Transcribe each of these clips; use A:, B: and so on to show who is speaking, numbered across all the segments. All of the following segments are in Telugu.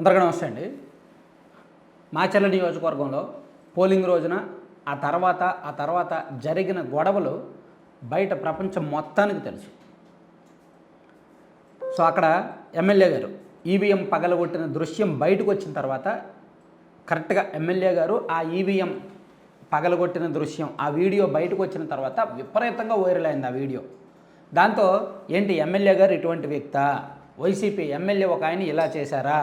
A: అందరికీ నమస్తే అండి. మాచర్ల నియోజకవర్గంలో పోలింగ్ రోజున ఆ తర్వాత ఆ తర్వాత జరిగిన గొడవలు బయట ప్రపంచం మొత్తానికి తెలుసు. సో అక్కడ ఎమ్మెల్యే గారు ఈవీఎం పగలగొట్టిన దృశ్యం బయటకు వచ్చిన తర్వాత కరెక్ట్గా ఎమ్మెల్యే గారు ఆ ఈవీఎం పగలగొట్టిన దృశ్యం ఆ వీడియో బయటకు వచ్చిన తర్వాత విపరీతంగా వైరల్ అయింది ఆ వీడియో. దాంతో ఏంటి ఎమ్మెల్యే గారు ఇటువంటి వ్యక్త? వైసీపీ ఎమ్మెల్యే ఒక ఆయన ఇలా చేశారా?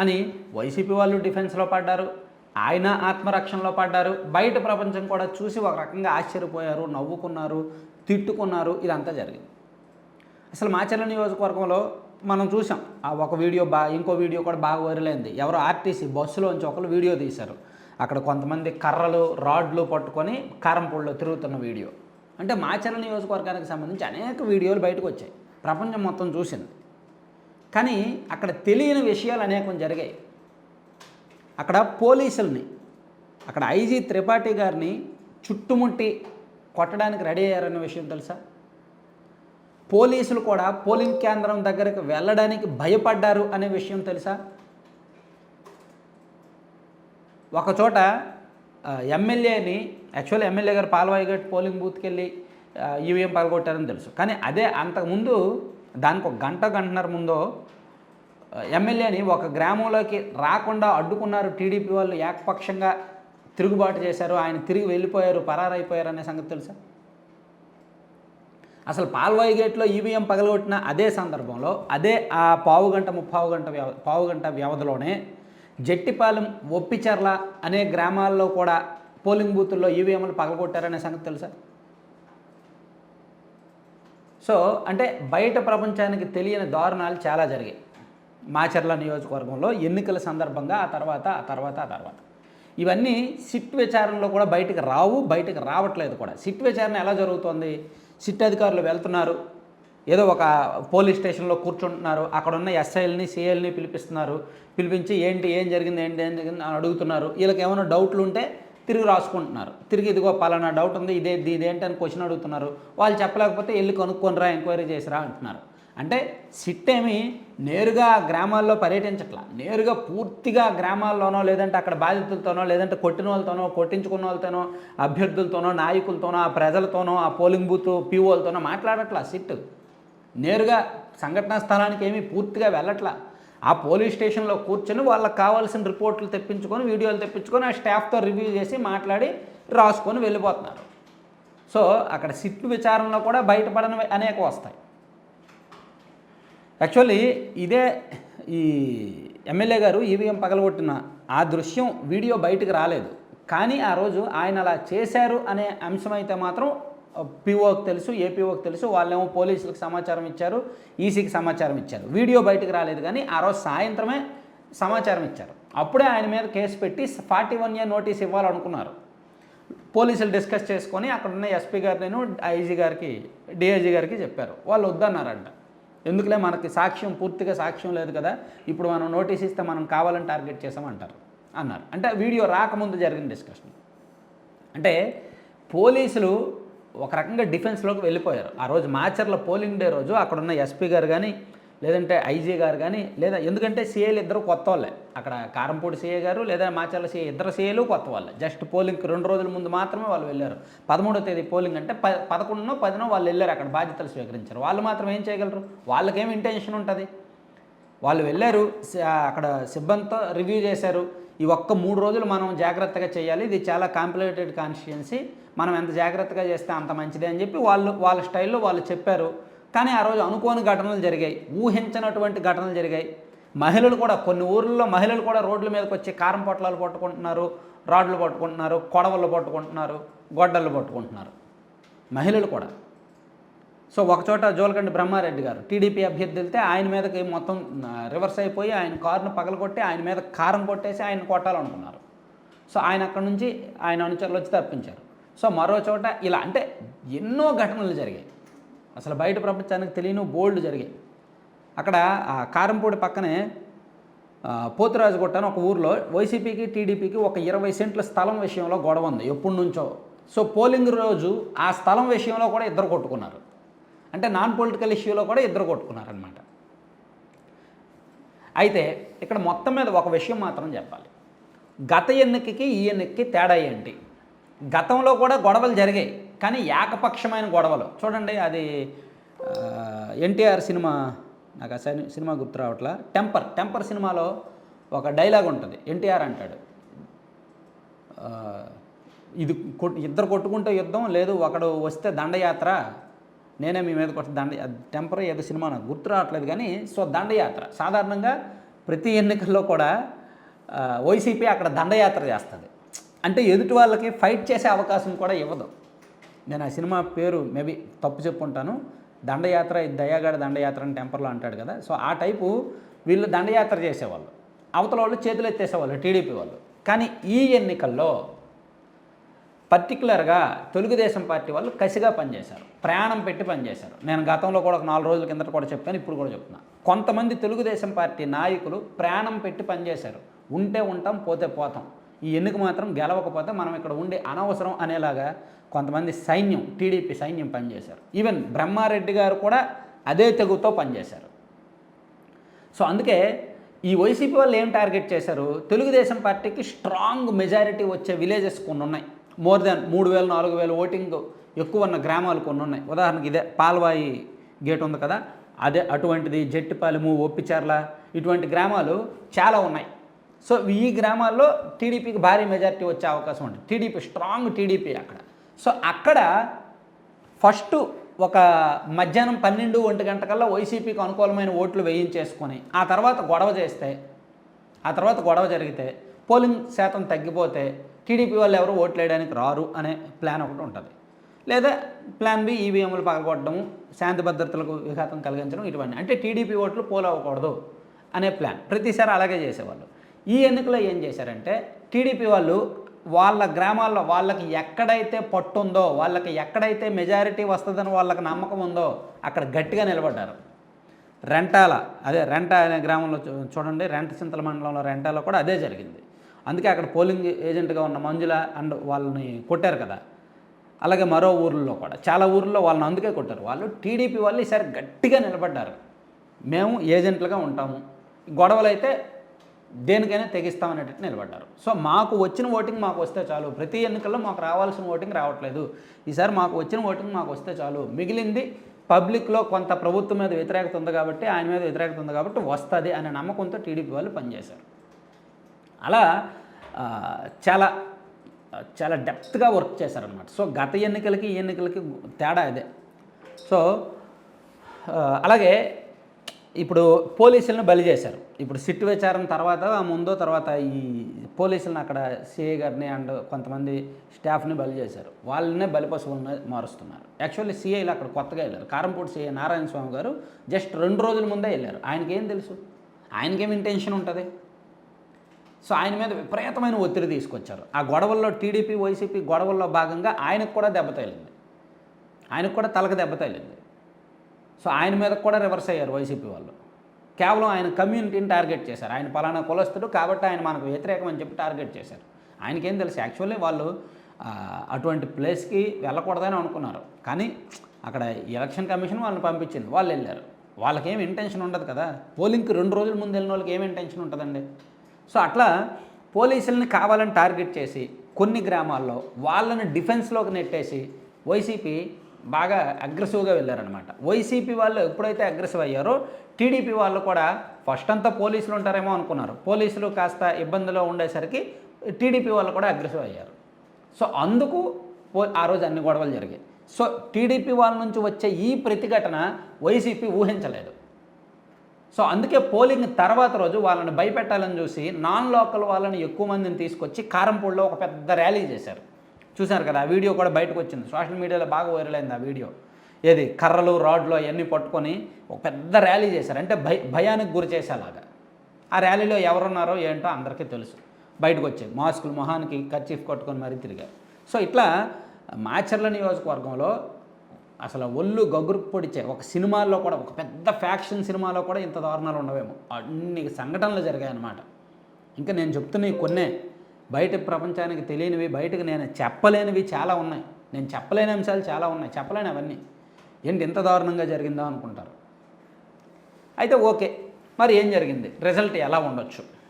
A: అని వైసీపీ వాళ్ళు డిఫెన్స్లో పడ్డారు. ఆయన ఆత్మరక్షణలో పడ్డారు. బయట ప్రపంచం కూడా చూసి ఒక రకంగా ఆశ్చర్యపోయారు నవ్వుకున్నారు తిట్టుకున్నారు. ఇదంతా జరిగింది. అసలు మాచర్ల నియోజకవర్గంలో మనం చూసాం. ఆ ఒక వీడియో బా ఇంకో వీడియో కూడా బాగా వైరల్ అయింది. ఎవరో ఆర్టీసీ బస్సులోంచి ఒకరు వీడియో తీశారు. అక్కడ కొంతమంది కర్రలు రాడ్లు పట్టుకొని కారంపూడిలో తిరుగుతున్న వీడియో. అంటే మాచర్ల నియోజకవర్గానికి సంబంధించి అనేక వీడియోలు బయటకు వచ్చాయి. ప్రపంచం మొత్తం చూసింది. కానీ అక్కడ తెలియని విషయాలు అనేకం జరిగాయి. అక్కడ పోలీసుల్ని అక్కడ ఐజీ త్రిపాఠి గారిని చుట్టుముట్టి కొట్టడానికి రెడీ అయ్యారన్న విషయం తెలుసా? పోలీసులు కూడా పోలింగ్ కేంద్రం దగ్గరకు వెళ్ళడానికి భయపడ్డారు అనే విషయం తెలుసా? ఒకచోట ఎమ్మెల్యేని యాక్చువల్ ఎమ్మెల్యే గారు పాల్వాయిగట్ పోలింగ్ బూత్కి వెళ్ళి ఈవీఎం పాల్గొట్టారని తెలుసు. కానీ అదే అంతకుముందు దానికి ఒక గంట గంటన్నర ముందో ఎమ్మెల్యేని ఒక గ్రామంలోకి రాకుండా అడ్డుకున్నారు టీడీపీ వాళ్ళు. ఏకపక్షంగా తిరుగుబాటు చేశారు. ఆయన తిరిగి వెళ్ళిపోయారు పరారైపోయారు అనే సంగతి తెలుసా? అసలు పాల్వాయి గేట్లో ఈవీఎం పగలగొట్టిన అదే సందర్భంలో అదే ఆ పావు గంట ముప్పావు గంట వ్యవ పావు గంట వ్యవధిలోనే జట్టిపాలెం ఒప్పిచర్ల అనే గ్రామాల్లో కూడా పోలింగ్ బూతుల్లో ఈవీఎంలు పగలగొట్టారనే సంగతి తెలుసా? సో అంటే బయట ప్రపంచానికి తెలియని దారుణాలు చాలా జరిగాయి. మాచర్ల నియోజకవర్గంలో ఎన్నికల సందర్భంగా ఆ తర్వాత ఆ తర్వాత ఆ తర్వాత. ఇవన్నీ సిట్ విచారణలో కూడా బయటకు రావు బయటకు రావట్లేదు కూడా. సిట్ విచారణ ఎలా జరుగుతోంది? సిట్ అధికారులు వెళ్తున్నారు. ఏదో ఒక పోలీస్ స్టేషన్లో కూర్చుంటున్నారు. అక్కడ ఉన్న ఎస్ఐల్ని సిఐల్ని పిలిపిస్తున్నారు. పిలిపించి ఏంటి ఏం జరిగింది ఏంటి ఏం జరిగింది అని అడుగుతున్నారు. వీళ్ళకి ఏమైనా డౌట్లు ఉంటే తిరిగి రాసుకుంటున్నారు. తిరిగి ఇదిగో పలానా డౌట్ ఉంది ఇదే ఇదేంటి అని క్వశ్చన్ అడుగుతున్నారు. వాళ్ళు చెప్పలేకపోతే వెళ్ళి కొనుక్కొనిరా ఎంక్వైరీ చేసిరా అంటున్నారు. అంటే సిట్ ఏమి నేరుగా గ్రామాల్లో పర్యటించట్లా. నేరుగా పూర్తిగా గ్రామాల్లోనో లేదంటే అక్కడ బాధితులతోనో లేదంటే కొట్టిన వాళ్ళతోనో కొట్టించుకున్న వాళ్ళతోనో అభ్యర్థులతోనో నాయకులతోనో ఆ ప్రజలతోనో ఆ పోలింగ్ బూత్ పీఓలతోనో మాట్లాడట్లా సిట్. నేరుగా సంఘటనా స్థలానికి ఏమీ పూర్తిగా వెళ్ళట్లా. ఆ పోలీస్ స్టేషన్లో కూర్చొని వాళ్ళకి కావాల్సిన రిపోర్ట్లు తెప్పించుకొని వీడియోలు తెప్పించుకొని ఆ స్టాఫ్తో రివ్యూ చేసి మాట్లాడి రాసుకొని వెళ్ళిపోతున్నారు. సో అక్కడ సిట్లు విచారణలో కూడా బయటపడని అనేక వస్తాయి. యాక్చువల్లీ ఇదే ఈ ఎమ్మెల్యే గారు ఈవీఎం పగలగొట్టిన ఆ దృశ్యం వీడియో బయటకు రాలేదు. కానీ ఆ రోజు ఆయన అలా చేశారు అనే అంశం అయితే మాత్రం పిఓకి తెలుసు ఏపీఓకి తెలుసు వాళ్ళేమో పోలీసులకు సమాచారం ఇచ్చారు ఈసీకి సమాచారం ఇచ్చారు. వీడియో బయటకు రాలేదు కానీ ఆ రోజు సాయంత్రమే సమాచారం ఇచ్చారు. అప్పుడే ఆయన మీద కేసు పెట్టి ఫార్టీ వన్ ఇయర్ నోటీస్ ఇవ్వాలనుకున్నారు. పోలీసులు డిస్కస్ చేసుకొని అక్కడ ఉన్న ఎస్పీ నేను ఐజీ గారికి డిఐజీ గారికి చెప్పారు. వాళ్ళు వద్దన్నారంట. ఎందుకులే మనకి సాక్ష్యం పూర్తిగా సాక్ష్యం లేదు కదా ఇప్పుడు మనం నోటీస్ ఇస్తే మనం కావాలని టార్గెట్ చేసామంటారు అన్నారు. అంటే వీడియో రాకముందు జరిగిన డిస్కషన్. అంటే పోలీసులు ఒక రకంగా డిఫెన్స్లోకి వెళ్ళిపోయారు. ఆ రోజు మాచర్ల పోలింగ్ డే రోజు అక్కడ ఉన్న ఎస్పీ గారు కానీ లేదంటే ఐజీ గారు కానీ లేదా ఎందుకంటే సీఏలు ఇద్దరు కొత్త వాళ్ళే. అక్కడ కారంపూడి సీఏ గారు లేదా మాచర్ల సీఏ ఇద్దరు సీఏలు కొత్త వాళ్ళే. జస్ట్ పోలింగ్కి రెండు రోజుల ముందు మాత్రమే వాళ్ళు వెళ్ళారు. పదమూడో తేదీ పోలింగ్ అంటే ప పదకొండునో పదినో వాళ్ళు వెళ్ళారు అక్కడ బాధ్యతలు స్వీకరించారు. వాళ్ళు మాత్రం ఏం చేయగలరు? వాళ్ళకేం ఇంటెన్షన్ ఉంటుంది? వాళ్ళు వెళ్ళారు అక్కడ సిబ్బందితో రివ్యూ చేశారు. ఈ ఒక్క మూడు రోజులు మనం జాగ్రత్తగా చేయాలి. ఇది చాలా కాంప్లికేటెడ్ కాన్స్టిట్యున్సీ మనం ఎంత జాగ్రత్తగా చేస్తే అంత మంచిది అని చెప్పి వాళ్ళు వాళ్ళ స్టైల్లో వాళ్ళు చెప్పారు. కానీ ఆ రోజు అనుకోని ఘటనలు జరిగాయి. ఊహించినటువంటి ఘటనలు జరిగాయి. మహిళలు కూడా కొన్ని ఊర్లలో మహిళలు కూడా రోడ్ల మీదకి వచ్చి కారం పొట్లాలు పట్టుకుంటున్నారు రాడ్లు పట్టుకుంటున్నారు కొడవలు పట్టుకుంటున్నారు గొడ్డలు పట్టుకుంటున్నారు. మహిళలు కూడా. సో ఒకచోట జోలకండి బ్రహ్మారెడ్డి గారు. టీడీపీ అభ్యర్థి వెళ్తే ఆయన మీదకి మొత్తం రివర్స్ అయిపోయి ఆయన కారును పగలగొట్టి ఆయన మీద కారం కొట్టేసి ఆయన కొట్టాలనుకున్నారు. సో ఆయన అక్కడ నుంచి ఆయన అనుచరులు వచ్చి తప్పించారు. సో మరో చోట ఇలా అంటే ఎన్నో ఘటనలు జరిగాయి. అసలు బయట ప్రపంచానికి తెలియని బోల్డ్ జరిగాయి. అక్కడ ఆ కారంపూడి పక్కనే పోతురాజుగుట్ట అని ఒక ఊర్లో వైసీపీకి టీడీపీకి ఒక ఇరవై సెంట్ల స్థలం విషయంలో గొడవ ఉంది. ఎప్పటి నుంచో. సో పోలింగ్ రోజు ఆ స్థలం విషయంలో కూడా ఇద్దరు కొట్టుకున్నారు. అంటే నాన్ పొలిటికల్ ఇష్యూలో కూడా ఇద్దరు కొట్టుకున్నారనమాట అయితే ఇక్కడ మొత్తం మీద ఒక విషయం మాత్రం చెప్పాలి. గత ఎన్నికకి ఈ ఎన్నికకి తేడా ఏంటి? గతంలో కూడా గొడవలు జరిగాయి కానీ ఏకపక్షమైన గొడవలు. చూడండి అది ఎన్టీఆర్ సినిమా నాకు ఆ సినిమా గుర్తు రావట్లా? టెంపర్ టెంపర్ సినిమాలో ఒక డైలాగ్ ఉంటుంది. ఎన్టీఆర్ అంటాడు ఇది కొట్టు ఇద్దరు కొట్టుకుంటే యుద్ధం లేదు ఒకడు వస్తే దండయాత్ర నేనే మీ మీద కొట్ట దండ టెంపరీ ఏదో సినిమా నాకు గుర్తు రావట్లేదు కానీ సో దండయాత్ర. సాధారణంగా ప్రతి ఎన్నికల్లో కూడా వైసీపీ అక్కడ దండయాత్ర చేస్తుంది. అంటే ఎదుటి వాళ్ళకి ఫైట్ చేసే అవకాశం కూడా ఇవ్వదు. నేను ఆ సినిమా పేరు మేబీ తప్పు చెప్పుంటాను దండయాత్ర దయాగాడ దండయాత్ర అని టెంపర్లో అంటాడు కదా. సో ఆ టైపు వీళ్ళు దండయాత్ర చేసేవాళ్ళు. అవతల వాళ్ళు చేతులు ఎత్తేసేవాళ్ళు టీడీపీ వాళ్ళు. కానీ ఈ ఎన్నికల్లో పర్టికులర్గా తెలుగుదేశం పార్టీ వాళ్ళు కసిగా పనిచేశారు. ప్రయాణం పెట్టి పనిచేశారు. నేను గతంలో కూడా ఒక నాలుగు రోజుల కిందట కూడా చెప్పాను ఇప్పుడు కూడా చెప్తున్నా. కొంతమంది తెలుగుదేశం పార్టీ నాయకులు ప్రయాణం పెట్టి పనిచేశారు. ఉంటే ఉంటాం పోతే పోతాం. ఈ ఎన్నిక మాత్రం గెలవకపోతే మనం ఇక్కడ ఉండే అనవసరం అనేలాగా కొంతమంది సైన్యం టీడీపీ సైన్యం పనిచేశారు. ఈవెన్ బ్రహ్మారెడ్డి గారు కూడా అదే తెగుతో పనిచేశారు. సో అందుకే ఈ వైసీపీ వాళ్ళు ఏం టార్గెట్ చేశారు? తెలుగుదేశం పార్టీకి స్ట్రాంగ్ మెజారిటీ వచ్చే విలేజెస్ కొన్ని ఉన్నాయి మోర్ దాన్ మూడు వేలు నాలుగు వేలు ఓటింగ్ ఎక్కువ ఉన్న గ్రామాలు కొన్ని ఉన్నాయి. ఉదాహరణకి ఇదే పాల్వాయి గేట్ ఉంది కదా అదే అటువంటిది జట్టిపాలెము ఒప్పిచర్ల ఇటువంటి గ్రామాలు చాలా ఉన్నాయి. సో ఈ గ్రామాల్లో టీడీపీకి భారీ మెజారిటీ వచ్చే అవకాశం ఉంటుంది టీడీపీ స్ట్రాంగ్ టీడీపీ అక్కడ. సో అక్కడ ఫస్ట్ ఒక మధ్యాహ్నం పన్నెండు ఒంటి గంటకల్లా వైసీపీకి అనుకూలమైన ఓట్లు వేయించేసుకొని ఆ తర్వాత గొడవ చేస్తే ఆ తర్వాత గొడవ జరిగితే పోలింగ్ శాతం తగ్గిపోతే టీడీపీ వాళ్ళు ఎవరు ఓట్లు వేయడానికి రారు అనే ప్లాన్ ఒకటి ఉంటుంది. లేదా ప్లాన్ బి ఈవీఎంలు పగలగొట్టడం శాంతి భద్రతలకు విఘాతం కలిగించడం ఇటువంటి అంటే టీడీపీ ఓట్లు పోల్ అవ్వకూడదు అనే ప్లాన్. ప్రతిసారి అలాగే చేసేవాళ్ళు. ఈ ఎన్నికలో ఏం చేశారంటే టీడీపీ వాళ్ళు వాళ్ళ గ్రామాల్లో వాళ్ళకి ఎక్కడైతే పట్టు ఉందో వాళ్ళకి ఎక్కడైతే మెజారిటీ వస్తుందని వాళ్ళకి నమ్మకం ఉందో అక్కడ గట్టిగా నిలబడ్డారు. రెంటాల అదే రెంట అనే గ్రామంలో చూ- చూడండి రెంట చింతల మండలంలో రెంటాలో కూడా అదే జరిగింది. అందుకే అక్కడ పోలింగ్ ఏజెంట్గా ఉన్న మంజుల అండ్ వాళ్ళని కొట్టారు కదా. అలాగే మరో ఊర్లలో కూడా. చాలా ఊర్లలో వాళ్ళని అందుకే కొట్టారు. వాళ్ళు టీడీపీ వాళ్ళు ఈసారి గట్టిగా నిలబడ్డారు. మేము ఏజెంట్లుగా ఉంటాము. గొడవలు అయితే దేనికైనా తెగిస్తామనేటట్టు నిలబడ్డారు. సో మాకు వచ్చిన ఓటింగ్ మాకు వస్తే చాలు. ప్రతి ఎన్నికల్లో మాకు రావాల్సిన ఓటింగ్ రావట్లేదు. ఈసారి మాకు వచ్చిన ఓటింగ్ మాకు వస్తే చాలు. మిగిలింది పబ్లిక్లో కొంత ప్రభుత్వం మీద వ్యతిరేకత ఉంది కాబట్టి ఆయన మీద వ్యతిరేకత ఉంది కాబట్టి వస్తుంది అనే నమ్మకంతో టీడీపీ వాళ్ళు పనిచేశారు. అలా చాలా చాలా డెప్త్గా వర్క్ చేశారనమాట సో గత ఎన్నికలకి ఈ ఎన్నికలకి తేడా అదే సో అలాగే ఇప్పుడు పోలీసులను బలి చేశారు. ఇప్పుడు సిట్ విచారణ తర్వాత ఆ ముందో తర్వాత ఈ పోలీసులను అక్కడ సిఏ గారిని అండ్ కొంతమంది స్టాఫ్ని బలి చేశారు. వాళ్ళనే బలి పశువులను మారుస్తున్నారు. యాక్చువల్లీ సిఐలు అక్కడ కొత్తగా వెళ్ళారు. కారంపూడి సిఐ నారాయణ స్వామి గారు జస్ట్ రెండు రోజుల ముందే వెళ్ళారు. ఆయనకేం తెలుసు? ఆయనకేం ఇంటెన్షన్ ఉంటుంది? సో ఆయన మీద విపరీతమైన ఒత్తిడి తీసుకొచ్చారు. ఆ గొడవల్లో టీడీపీ వైసీపీ గొడవల్లో భాగంగా ఆయనకు కూడా దెబ్బ తగిలింది. ఆయనకు కూడా తలకు దెబ్బ తగిలింది. సో ఆయన మీద కూడా రివర్స్ అయ్యారు వైసీపీ వాళ్ళు. కేవలం ఆయన కమ్యూనిటీని టార్గెట్ చేశారు. ఆయన పలానా కులస్తుడు కాబట్టి ఆయన మనకు వ్యతిరేకం అని చెప్పి టార్గెట్ చేశారు. ఆయనకేం తెలుసు యాక్చువల్లీ వాళ్ళు అటువంటి ప్లేస్కి వెళ్ళకూడదని అనుకున్నారు. కానీ అక్కడ ఎలక్షన్ కమిషన్ వాళ్ళని పంపించింది. వాళ్ళు వెళ్ళారు. వాళ్ళకేం ఇంటెన్షన్ ఉండదు కదా. పోలింగ్కి రెండు రోజుల ముందు వెళ్ళిన వాళ్ళకి ఏం ఇంటెన్షన్ ఉంటుందండి? సో అట్లా పోలీసుల్ని కావాలని టార్గెట్ చేసి కొన్ని గ్రామాల్లో వాళ్ళని డిఫెన్స్లోకి నెట్టేసి వైసీపీ బాగా అగ్రెసివ్గా వెళ్ళారనమాట వైసీపీ వాళ్ళు ఎప్పుడైతే అగ్రెసివ్ అయ్యారో టీడీపీ వాళ్ళు కూడా ఫస్ట్ అంతా పోలీసులు ఉంటారేమో అనుకున్నారు. పోలీసులు కాస్త ఇబ్బందిలో ఉండేసరికి టీడీపీ వాళ్ళు కూడా అగ్రెసివ్ అయ్యారు. సో అందుకు పో ఆ రోజు అన్ని గొడవలు జరిగాయి. సో టీడీపీ వాళ్ళ నుంచి వచ్చే ఈ ప్రతిఘటన వైసీపీ ఊహించలేదు. సో అందుకే పోలింగ్ తర్వాత రోజు వాళ్ళని భయపెట్టాలని చూసి నాన్ లోకల్ వాళ్ళని ఎక్కువ మందిని తీసుకొచ్చి కారంపూడిలో ఒక పెద్ద ర్యాలీ చేశారు. చూశారు కదా ఆ వీడియో కూడా బయటకు వచ్చింది. సోషల్ మీడియాలో బాగా వైరల్ అయింది ఆ వీడియో. ఏది? కర్రలు రాడ్లు అవన్నీ పట్టుకొని ఒక పెద్ద ర్యాలీ చేశారు. అంటే భయ భయానికి గురి చేసేలాగా. ఆ ర్యాలీలో ఎవరున్నారో ఏంటో అందరికీ తెలుసు. బయటకు వచ్చాయి. మాస్కులు మొహానికి కర్చీఫ్ కొట్టుకొని మరీ తిరిగారు. సో ఇట్లా మాచర్ల నియోజకవర్గంలో అసలు ఒళ్ళు గగురు పొడిచే ఒక సినిమాల్లో కూడా ఒక పెద్ద ఫ్యాక్షన్ సినిమాలో కూడా ఇంత దారుణాలు ఉండవేమో. అన్ని సంఘటనలు జరిగాయన్నమాట. ఇంకా నేను చెప్తున్నవి కొన్నే. బయట ప్రపంచానికి తెలియనివి బయటకు నేను చెప్పలేనివి చాలా ఉన్నాయి. నేను చెప్పలేని అంశాలు చాలా ఉన్నాయి. చెప్పలేని అవన్నీ. ఏంటి ఇంత దారుణంగా జరిగిందో అనుకుంటారు. అయితే ఓకే. మరి ఏం జరిగింది? రిజల్ట్ ఎలా ఉండొచ్చు?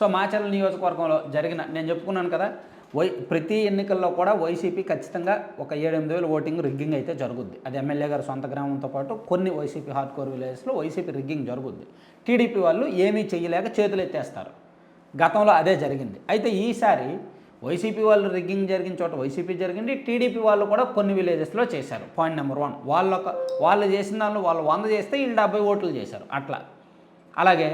A: సో మాచర్ల నియోజకవర్గంలో జరిగిన నేను చెప్పుకున్నాను కదా వై ప్రతి ఎన్నికల్లో కూడా వైసీపీ ఖచ్చితంగా ఒక ఏడెనిమిది వేలు ఓటింగ్ రిగ్గింగ్ అయితే జరుగుద్ది. అది ఎమ్మెల్యే గారి సొంత గ్రామంతో పాటు కొన్ని వైసీపీ హార్డ్ కోర్ విలేజెస్లో వైసీపీ రిగ్గింగ్ జరుగుద్ది. టీడీపీ వాళ్ళు ఏమీ చేయలేక చేతులు ఎత్తేస్తారు గతంలో అదే జరిగింది. అయితే ఈసారి వైసీపీ వాళ్ళు రిగ్గింగ్ జరిగిన చోట వైసీపీ జరిగింది టీడీపీ వాళ్ళు కూడా కొన్ని విలేజెస్లో చేశారు. పాయింట్ నెంబర్ వన్ వాళ్ళొక వాళ్ళు చేసిన దానిలో వాళ్ళు వంద చేస్తే వీళ్ళు డెబ్బై ఓట్లు చేశారు. అట్లా. అలాగే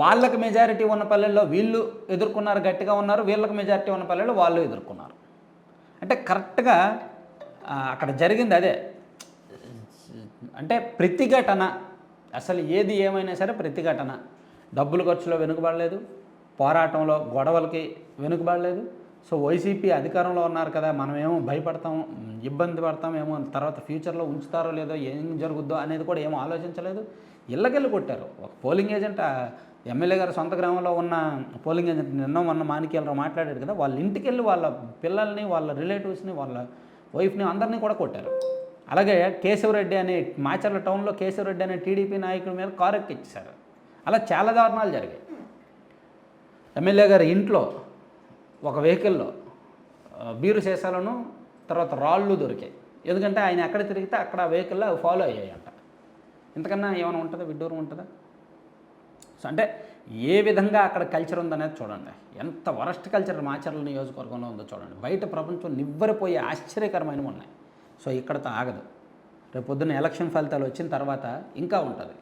A: వాళ్ళకి మెజారిటీ ఉన్న పల్లెల్లో వీళ్ళు ఎదుర్కొన్నారు గట్టిగా ఉన్నారు. వీళ్ళకి మెజారిటీ ఉన్న పల్లెల్లో వాళ్ళు ఎదుర్కొన్నారు. అంటే కరెక్ట్గా అక్కడ జరిగింది అదే. అంటే ప్రతిఘటన అసలు ఏది ఏమైనా సరే ప్రతిఘటన. డబ్బులు ఖర్చులో వెనుకబడలేదు పోరాటంలో గొడవలకి వెనుకబడలేదు. సో వైసీపీ అధికారంలో ఉన్నారు కదా మనమేమో భయపడతాం ఇబ్బంది పడతామేమో తర్వాత ఫ్యూచర్లో ఉంచుతారో లేదో ఏం జరుగుద్దో అనేది కూడా ఏమో ఆలోచించలేదు. ఇళ్ళకెళ్ళి కొట్టారు. ఒక పోలింగ్ ఏజెంట్ ఎమ్మెల్యే గారు సొంత గ్రామంలో ఉన్న పోలింగ్ ఏజెంట్ నిన్న మొన్న మాణిక్యాలరావు మాట్లాడారు కదా వాళ్ళ ఇంటికి వెళ్ళి వాళ్ళ పిల్లల్ని వాళ్ళ రిలేటివ్స్ని వాళ్ళ వైఫ్ని అందరినీ కూడా కొట్టారు. అలాగే కేశవరెడ్డి అనే మాచర్ల టౌన్లో కేశవరెడ్డి అనే టీడీపీ నాయకుడి మీద కారు ఎక్కించారు అలా చాలా దారుణాలు జరిగాయి. ఎమ్మెల్యే గారి ఇంట్లో ఒక వెహికల్లో బీరు శేషాలను తర్వాత రాళ్ళు దొరికాయి. ఎందుకంటే ఆయన ఎక్కడ తిరిగితే అక్కడ వెహికల్లో అవి ఫాలో అయ్యాయంట. ఇంతకన్నా ఏమైనా ఉంటుందా? విడ్డూరం ఉంటుందా? సో అంటే ఏ విధంగా అక్కడ కల్చర్ ఉందనేది చూడండి. ఎంత వరస్ట్ కల్చర్ మాచర్ల నియోజకవర్గంలో ఉందో చూడండి. బయట ప్రపంచం నివ్వరిపోయే ఆశ్చర్యకరమైనవి ఉన్నాయి. సో ఇక్కడతో ఆగదు. రేపు పొద్దున్న ఎలక్షన్ ఫలితాలు వచ్చిన తర్వాత ఇంకా ఉంటుంది.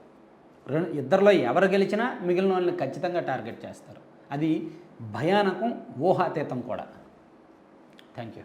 A: రెండు ఇద్దరిలో ఎవరు గెలిచినా మిగిలిన వాళ్ళని ఖచ్చితంగా టార్గెట్ చేస్తారు. అది భయానకం ఊహాతీతం కూడా. Thank you